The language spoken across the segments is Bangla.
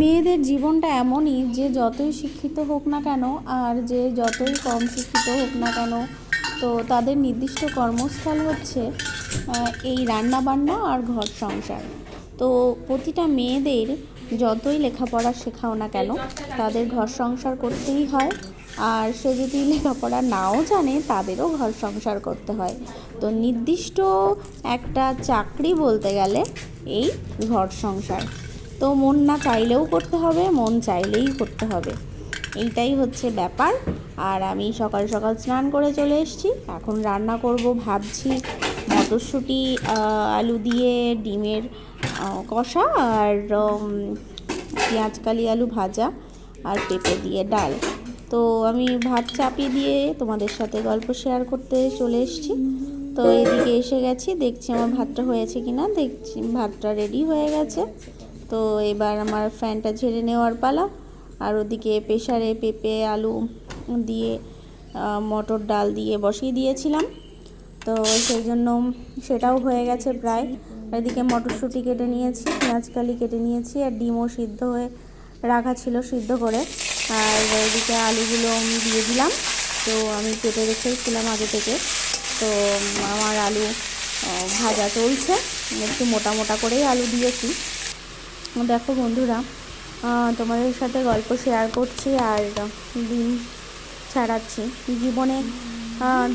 মেয়েদের জীবনটা এমনই, যে যতই শিক্ষিত হোক না কেন আর যে যতই কম শিক্ষিত হোক না কেন, তো তাদের নির্দিষ্ট কর্মস্থল হচ্ছে এই রান্না বান্না আর ঘর সংসার। তো প্রতিটা মেয়েদের যতই লেখাপড়া শেখাও না কেন, তাদের ঘর সংসার করতেই হয়। আর সে যদি লেখাপড়া নাও জানে, তাদেরও ঘর সংসার করতে হয়। তো নির্দিষ্ট একটা চাকরি বলতে গেলে এই ঘর সংসার। তো মন না চাইলেও করতে হবে, মন চাইলেই করতে হবে। এইটাই হচ্ছে ব্যাপার। আর আমি সকাল সকাল স্নান করে চলে এসেছি। এখন রান্না করব, ভাবছি মটরশুঁটি আলু দিয়ে ডিমের কষা আর পেঁয়াজ কালি আলু ভাজা আর পেঁপে দিয়ে ডাল। তো আমি ভাত চাপিয়ে দিয়ে তোমাদের সাথে গল্প শেয়ার করতে চলে এসেছি। তো এদিকে এসে গেছি, দেখছি আমার ভাতটা হয়েছে কি না দেখছি ভাতটা রেডি হয়ে গেছে। তো এবার আমার ফ্যানটা ঝেড়ে নেওয়ার পালা, আর ওদিকে প্রেশারে পেঁপে, আলু দিয়ে মটর ডাল দিয়ে বসিয়ে দিয়েছিলাম। তো সেই জন্য সেটাও হয়ে গেছে প্রায়। এদিকে মটরশুঁটি কেটে নিয়েছি পেঁয়াজকালি কেটে নিয়েছি, আর ডিমও সিদ্ধ হয়ে রাখা ছিল সিদ্ধ করে। আর এদিকে আলুগুলো দিয়ে দিলাম। তো আমি কেটে রেখেছিলাম আগে থেকে। তো আমার আলু ভাজা চলছে। একটু মোটা মোটা করেই আলু দিয়েছি। দেখো বন্ধুরা তোমাদের সাথে গল্প শেয়ার করছি আর দিন ছাড়াচ্ছি। জীবনে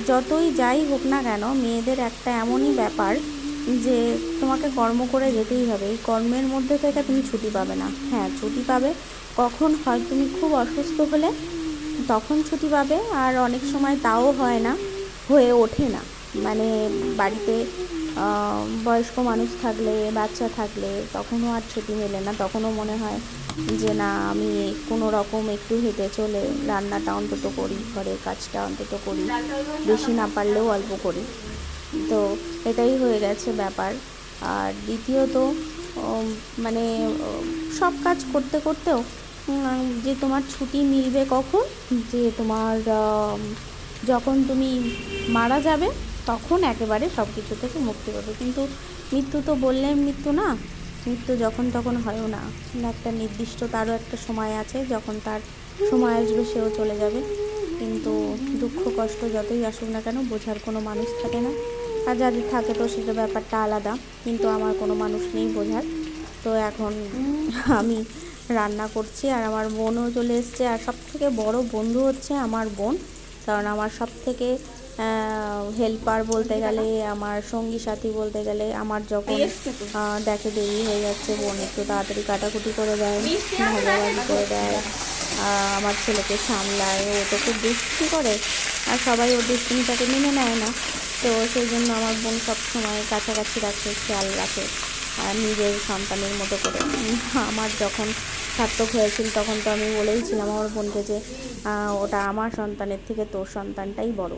যতই যাই হোক না কেন, মেয়েদের একটা এমনই ব্যাপার যে তোমাকে কর্ম করে যেতেই হবে। এই কর্মের মধ্যে থেকে তুমি ছুটি পাবে না। হ্যাঁ ছুটি পাবে। কখন হয় তুমি খুব অসুস্থ হলে তখন ছুটি পাবে। আর অনেক সময় তাও হয় না, হয়ে ওঠে না। মানে বাড়িতে বয়স্ক মানুষ থাকলে, বাচ্চা থাকলে তখনও আর ছুটি মেলে না। তখনও মনে হয় যে, না, আমি কোনো রকম একটু হেঁটে চলে রান্নাটা অন্তত করি, ঘরের কাজটা অন্তত করি, বেশি না পারলেও অল্প করি। তো এটাই হয়ে গেছে ব্যাপার। আর দ্বিতীয়ত মানে সব কাজ করতে করতেও যে তোমার ছুটি মিলবে কখন, যে তোমার যখন তুমি মারা যাবে তখন একেবারে সব কিছু থেকে মুক্তি পাবে। কিন্তু মৃত্যু তো বললে মৃত্যু না। মৃত্যু যখন তখন হয়ও না। একটা নির্দিষ্ট তারও একটা সময় আছে যখন তার সময় আসবে, সেও চলে যাবে। কিন্তু দুঃখ, কষ্ট যতই আসুক না কেন বোঝার কোনো মানুষ থাকে না। আর যাদের থাকে তো সেটা ব্যাপারটা আলাদা। কিন্তু আমার কোনো মানুষ নেই বোঝার। তো এখন আমি রান্না করছি আর আমার বোনও চলে এসছে। আর সব থেকে বড় বন্ধু হচ্ছে আমার বোন। কারণ আমার সব থেকে হেল্পার বলতে গেলে, আমার সঙ্গী সাথী বলতে গেলে, আমার যখন দেখে দেরি হয়ে যাচ্ছে, বোন একটু তাড়াতাড়ি কাটাকুটি করে দেয়, ভাগাভাগি করে দেয় আমার ছেলেকে সামলায়, ও তো খুব দুষ্টি করে, আর সবাই ওর দুষ্টিমিটাকে মেনে নেয় না। তো সেই জন্য আমার বোন সবসময় কাছাকাছি রাখে, খেয়াল রাখে, আর নিজের সন্তানের মতো করে। আমার যখন সার্থক হয়েছিল, তখন তো আমি বলেইছিলাম আমার বোনকে যে ওটা আমার সন্তানের থেকে তোর সন্তানটাই বড়।